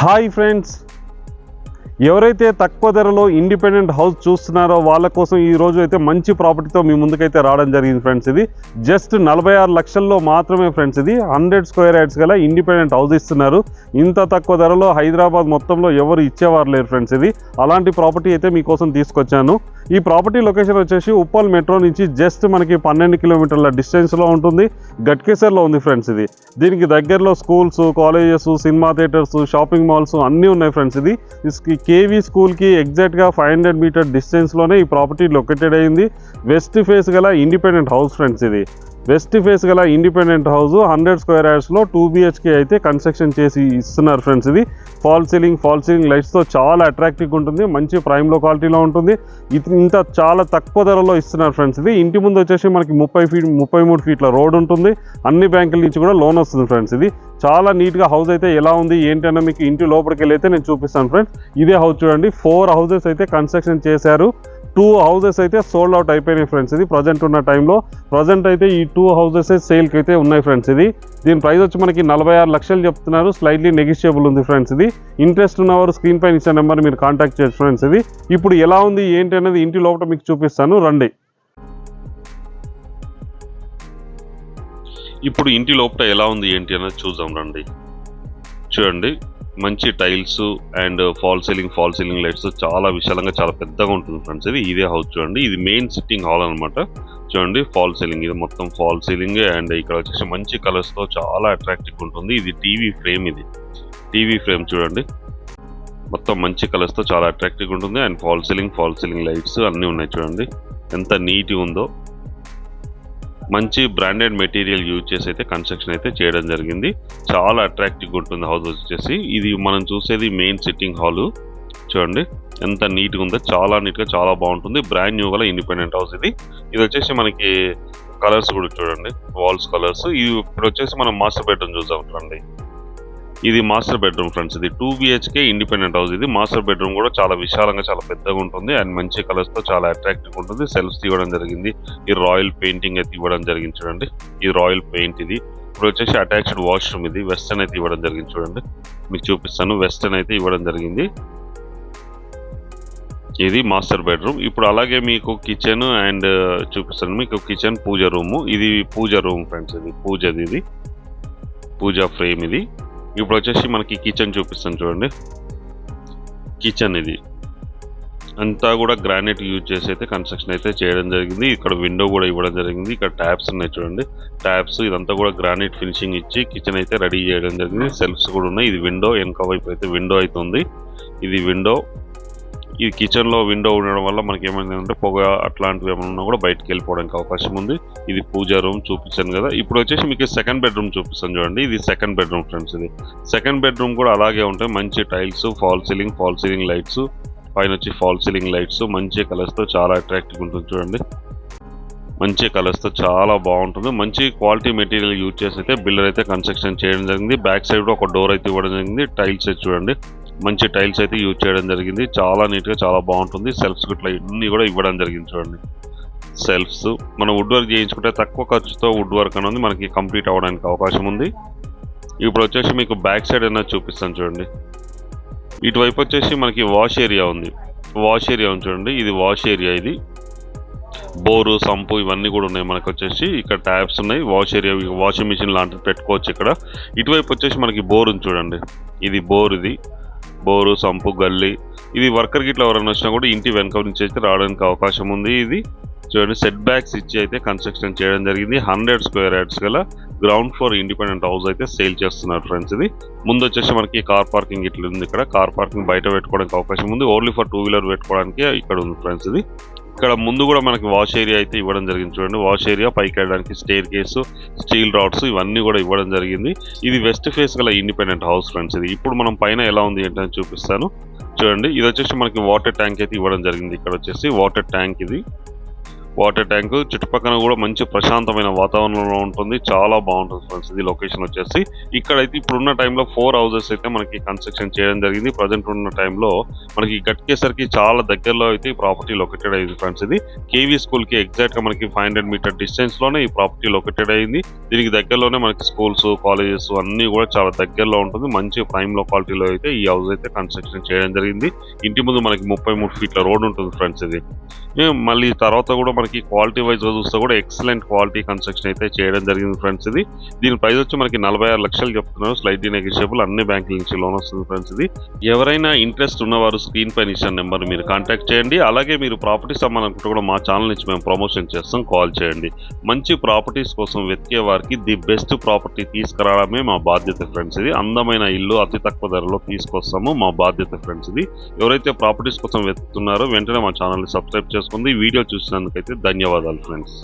Hi friends ఎవరైతే తక్కువ ధరలో ఇండిపెండెంట్ హౌస్ చూస్తున్నారో వాళ్ళ కోసం ఈ రోజు అయితే మంచి ప్రాపర్టీతో మీ ముందుకైతే రావడం జరిగింది ఫ్రెండ్స్ ఇది. జస్ట్ నలభై ఆరు లక్షల్లో మాత్రమే ఫ్రెండ్స్ ఇది. హండ్రెడ్ స్క్వేర్ యార్డ్స్ గల ఇండిపెండెంట్ హౌస్ ఇస్తున్నారు. ఇంత తక్కువ ధరలో హైదరాబాద్ మొత్తంలో ఎవరు ఇచ్చేవారు లేరు ఫ్రెండ్స్ ఇది. అలాంటి ప్రాపర్టీ అయితే మీకోసం తీసుకొచ్చాను. ఈ ప్రాపర్టీ లొకేషన్ వచ్చేసి ఉప్పల్ మెట్రో నుంచి జస్ట్ మనకి పన్నెండు కిలోమీటర్ల డిస్టెన్స్లో ఉంటుంది. గట్కేసర్లో ఉంది ఫ్రెండ్స్ ఇది. దీనికి దగ్గరలో schools colleges cinema theatres shopping malls అన్నీ ఉన్నాయి ఫ్రెండ్స్ ఇది. కేవీ స్కూల్కి ఎగ్జాక్ట్గా ఫైవ్ హండ్రెడ్ మీటర్ డిస్టెన్స్లోనే ఈ ప్రాపర్టీ లొకేటెడ్ అయింది. వెస్ట్ ఫేస్ గల ఇండిపెండెంట్ హౌస్ ఫ్రెండ్స్ ఇది. వెస్ట్ ఫేస్ గల ఇండిపెండెంట్ హౌస్ హండ్రెడ్ స్క్వేర్ యార్డ్స్లో టూ బిహెచ్కే అయితే కన్స్ట్రక్షన్ చేసి ఇస్తున్నారు ఫ్రెండ్స్ ఇది. ఫాల్ సీలింగ్ ఫాల్ సీలింగ్ లైట్స్తో చాలా అట్రాక్టివ్గా ఉంటుంది. మంచి ప్రైమ్ క్వాలిటీలో ఉంటుంది. ఇది ఇంత చాలా తక్కువ ధరలో ఇస్తున్నారు ఫ్రెండ్స్ ఇది. ఇంటి ముందు వచ్చేసి మనకి ముప్పై ఫీట్ ముప్పై మూడు ఫీట్ల రోడ్ ఉంటుంది. అన్ని బ్యాంకుల నుంచి కూడా లోన్ వస్తుంది ఫ్రెండ్స్ ఇది. చాలా నీట్గా హౌస్ అయితే ఎలా ఉంది ఏంటి అన్న మీకు ఇంటి లోపలికి వెళ్ళి అయితే నేను చూపిస్తాను ఫ్రెండ్స్. ఇదే హౌస్ చూడండి. ఫోర్ హౌసెస్ అయితే కన్స్ట్రక్షన్ చేశారు. టూ హౌసెస్ అయితే సోల్డ్ అవుట్ అయిపోయినాయి ఫ్రెండ్స్ ఇది ప్రజెంట్ ఉన్న టైంలో ప్రజెంట్ అయితే ఈ టూ హౌసెస్ సేల్కి అయితే ఉన్నాయి ఫ్రెండ్స్ ఇది దీని ప్రైస్ వచ్చి మనకి నలభై ఆరు లక్షలు చెప్తున్నారు. స్లైట్లీ నెగిషియబుల్ ఉంది ఫ్రెండ్స్ ఇది ఇంట్రెస్ట్ ఉన్నవారు స్క్రీన్ పైన ఇచ్చిన నెంబర్ మీరు కాంటాక్ట్ చేయొచ్చు ఫ్రెండ్స్ ఇది ఇప్పుడు ఎలా ఉంది ఏంటి అనేది ఇంటి లోపల మీకు చూపిస్తాను. రండి. ఇప్పుడు ఇంటి లోపల ఎలా ఉంది ఏంటి అనేది చూద్దాం రండి. చూడండి. మంచి tiles and fall ceiling fall ceiling lights చాలా విశాలంగా చాలా పెద్దగా ఉంటుంది ఫ్రెండ్స్ ఇది ఇదే హౌస్ చూడండి. ఇది మెయిన్ సిట్టింగ్ హాల్ అన్నమాట. చూడండి ఫాల్ సీలింగ్ ఇది మొత్తం ఫాల్ సీలింగ్ అండ్ ఇక్కడ వచ్చేసి మంచి కలర్స్తో చాలా అట్రాక్టివ్ ఉంటుంది. ఇది టీవీ ఫ్రేమ్ ఇది. టీవీ ఫ్రేమ్ చూడండి. మొత్తం మంచి కలర్స్తో చాలా అట్రాక్టివ్ ఉంటుంది. And fall ceiling fall ceiling lights అన్నీ ఉన్నాయి చూడండి. ఎంత నీట్ ఉందో. మంచి బ్రాండెడ్ మెటీరియల్ యూజ్ చేసి అయితే కన్స్ట్రక్షన్ అయితే చేయడం జరిగింది. చాలా అట్రాక్టివ్ ఉంటుంది హౌస్ వచ్చేసి ఇది మనం చూసేది మెయిన్ సిట్టింగ్ హాలు చూడండి ఎంత నీట్గా ఉందో. చాలా నీట్గా చాలా బాగుంటుంది. బ్రాండ్ న్యూ గల ఇండిపెండెంట్ హౌస్ ఇది. ఇది వచ్చేసి మనకి కలర్స్ కూడా చూడండి వాల్స్ కలర్స్ ఇది ఇప్పుడు వచ్చేసి మనం మాస్టర్ బెడ్రూమ్ చూసాం చూడండి. ఇది మాస్టర్ బెడ్రూమ్ ఫ్రెండ్స్ ఇది టూ బిహెచ్కే ఇండిపెండెంట్ హౌస్ ఇది మాస్టర్ బెడ్రూమ్ కూడా చాలా విశాలంగా చాలా పెద్దగా ఉంటుంది. అండ్ మంచి కలర్స్తో చాలా అట్రాక్టివ్ ఉంటుంది. సెల్ఫ్స్ ఇవ్వడం జరిగింది. ఈ రాయల్ పెయింటింగ్ అయితే ఇవ్వడం జరిగింది చూడండి. ఈ రాయల్ పెయింట్ ఇది. ఇప్పుడు వచ్చేసి అటాచ్డ్ వాష్రూమ్ ఇది. వెస్టర్న్ అయితే ఇవ్వడం జరిగింది చూడండి. మీకు చూపిస్తాను. వెస్టర్న్ అయితే ఇవ్వడం జరిగింది. ఇది మాస్టర్ బెడ్రూమ్ ఇప్పుడు అలాగే మీకు కిచెన్ అండ్ uh, చూపిస్తాను. మీకు కిచెన్ పూజ రూమ్ ఇది పూజ రూమ్ ఫ్రెండ్స్ ఇది పూజది ఇది. పూజ ఫ్రేమ్ ఇది. ఇప్పుడు వచ్చేసి మనకి కిచెన్ చూపిస్తాను చూడండి. కిచెన్ ఇది. అంతా కూడా గ్రానైట్ యూజ్ చేసి అయితే కన్స్ట్రక్షన్ అయితే చేయడం జరిగింది. ఇక్కడ విండో కూడా ఇవ్వడం జరిగింది. ఇక్కడ ట్యాప్స్ ఉన్నాయి చూడండి. ట్యాప్స్ ఇదంతా కూడా గ్రానైట్ ఫినిషింగ్ ఇచ్చి కిచెన్ అయితే రెడీ చేయడం జరిగింది. సెల్ఫ్స్ కూడా ఉన్నాయి. ఇది విండో వెనక వైపు అయితే విండో అయితే ఉంది. ఇది విండో. ఇది కిచెన్లో విండో ఉండడం వల్ల మనకి ఏమైందంటే పొగ అట్లాంటివి ఏమైనా ఉన్నా కూడా బయటకు వెళ్ళిపోవడానికి అవకాశం ఉంది. ఇది పూజా రూమ్ చూపించాను కదా. ఇప్పుడు వచ్చేసి మీకు సెకండ్ బెడ్రూమ్ చూపిస్తాను చూడండి. ఇది సెకండ్ బెడ్రూమ్ ఫ్రెండ్స్ ఇది. సెకండ్ బెడ్రూమ్ కూడా అలాగే ఉంటాయి. మంచి tiles fall ceiling fall ceiling lights పైన వచ్చి ఫాల్ సీలింగ్ లైట్స్ మంచి కలర్స్తో చాలా అట్రాక్టివ్ ఉంటుంది చూడండి. మంచి కలర్స్తో చాలా బాగుంటుంది. మంచి క్వాలిటీ మెటీరియల్ యూజ్ చేసి అయితే బిల్డర్ అయితే కన్స్ట్రక్షన్ చేయడం జరిగింది. బ్యాక్ సైడ్ ఒక డోర్ అయితే ఇవ్వడం జరిగింది. టైల్స్ అయితే చూడండి. మంచి టైల్స్ అయితే యూజ్ చేయడం జరిగింది. చాలా నీట్గా చాలా బాగుంటుంది. సెల్ఫ్స్ ఇట్లా ఇన్ని కూడా ఇవ్వడం జరిగింది చూడండి. సెల్ఫ్స్ మనం వుడ్ వర్క్ చేయించుకుంటే తక్కువ ఖర్చుతో వుడ్ వర్క్ అనేది మనకి కంప్లీట్ అవ్వడానికి అవకాశం ఉంది. ఇప్పుడు వచ్చేసి మీకు బ్యాక్ సైడ్ అనేది చూపిస్తాను చూడండి. ఇటువైపు వచ్చేసి మనకి వాష్ ఏరియా ఉంది. వాష్ ఏరియా ఉంది చూడండి. ఇది వాష్ ఏరియా ఇది. బోరు సంపు ఇవన్నీ కూడా ఉన్నాయి మనకు వచ్చేసి. ఇక్కడ ట్యాప్స్ ఉన్నాయి. వాష్ ఏరియా వాషింగ్ మిషన్ లాంటివి పెట్టుకోవచ్చు ఇక్కడ. ఇటువైపు వచ్చేసి మనకి బోర్ ఉంది చూడండి. ఇది బోర్ ఇది. బోరు సంపు గల్లి. ఇది వర్కర్ గిట్ల ఎవరైనా వచ్చినా కూడా ఇంటి వెనక నుంచి అయితే రావడానికి అవకాశం ఉంది. ఇది చూడండి సెట్ బ్యాక్స్ ఇచ్చి అయితే కన్స్ట్రక్షన్ చేయడం జరిగింది. హండ్రెడ్ స్క్వేర్ యార్డ్స్ గల గ్రౌండ్ ఫ్లోర్ ఇండిపెండెంట్ హౌస్ అయితే సేల్ చేస్తున్నారు ఫ్రెండ్స్ ఇది. ముందు వచ్చేసి మనకి కార్ పార్కింగ్ ఇట్లా ఉంది ఇక్కడ. కార్ పార్కింగ్ బయట పెట్టుకోవడానికి అవకాశం ఉంది. ఓన్లీ ఫర్ టూ వీలర్ పెట్టుకోవడానికి ఇక్కడ ఉంది ఫ్రెండ్స్ ఇది. ఇక్కడ ముందు కూడా మనకి వాష్ ఏరియా అయితే ఇవ్వడం జరిగింది చూడండి. వాష్ ఏరియా పైకి వెళ్ళడానికి స్టేర్ కేసు స్టీల్ రాడ్స్ ఇవన్నీ కూడా ఇవ్వడం జరిగింది. ఇది వెస్ట్ ఫేస్ గల ఇండిపెండెంట్ హౌస్ ఫ్రెండ్స్ ఇది. ఇప్పుడు మనం పైన ఎలా ఉంది ఏంటని చూపిస్తాను. చూడండి ఇది వచ్చేసి మనకి వాటర్ ట్యాంక్ అయితే ఇవ్వడం జరిగింది. ఇక్కడ వచ్చేసి వాటర్ ట్యాంక్ ఇది. వాటర్ ట్యాంక్ చుట్టుపక్కన కూడా మంచి ప్రశాంతమైన వాతావరణంలో ఉంటుంది. చాలా బాగుంటుంది ఫ్రెండ్స్ ఇది లొకేషన్ వచ్చేసి. ఇక్కడైతే ఇప్పుడున్న టైంలో ఫోర్ హౌసెస్ అయితే మనకి కన్స్ట్రక్షన్ చేయడం జరిగింది. ప్రజెంట్ ఉన్న టైంలో మనకి గట్కేసరికి చాలా దగ్గరలో అయితే ఈ ప్రాపర్టీ లొకేటెడ్ అయింది ఫ్రెండ్స్ ఇది కేవీ స్కూల్కి మనకి ఫైవ్ హండ్రెడ్ మీటర్ డిస్టెన్స్లోనే ఈ ప్రాపర్టీ లొకేటెడ్ అయింది. దీనికి దగ్గరలోనే మనకి స్కూల్స్ కాలేజెస్ అన్నీ కూడా చాలా దగ్గరలో ఉంటుంది. మంచి ప్రైమ్ లొకాలిటీలో అయితే ఈ హౌస్ అయితే కన్స్ట్రక్షన్ చేయడం జరిగింది. ఇంటి ముందు మనకి ముప్పై మూడు ఫీట్ల రోడ్ ఉంటుంది ఫ్రెండ్స్ ఇది. మళ్ళీ తర్వాత కూడా మనకి క్వాలిటీ వైజ్ చూస్తే కూడా ఎక్సలెంట్ క్వాలిటీ కన్స్ట్రక్షన్ అయితే చేయడం జరిగింది ఫ్రెండ్స్ ఇది. దీని ప్రైస్ వచ్చి మనకి నలభై ఆరు లక్షలు చెప్తున్నారు. స్లైడ్ నెగిషియబుల్ అన్ని బ్యాంకుల నుంచి లోన్ వస్తుంది ఫ్రెండ్స్ ఇది. ఎవరైనా ఇంట్రెస్ట్ ఉన్నవారు స్క్రీన్ పైన ఇచ్చిన నెంబర్ మీరు కాంటాక్ట్ చేయండి. అలాగే మీరు ప్రాపర్టీస్ అమ్మాలనుకుంటే కూడా మా ఛానల్ నుంచి మేము ప్రమోషన్ చేస్తాం. కాల్ చేయండి. మంచి ప్రాపర్టీస్ కోసం వెతికే వారికి ది బెస్ట్ ప్రాపర్టీ తీసుకురావడమే మా బాధ్యత ఫ్రెండ్స్ ఇది. అందమైన ఇల్లు అతి తక్కువ ధరలో తీసుకొస్తాము మా బాధ్యత ఫ్రెండ్స్ ఇది. ఎవరైతే ప్రాపర్టీస్ కోసం వెతుకుతున్నారో వెంటనే మా ఛానల్ని సబ్స్క్రైబ్ చేసుకుంది. వీడియో చూసినందుకైతే ధన్యవాదాలు ఫ్రెండ్స్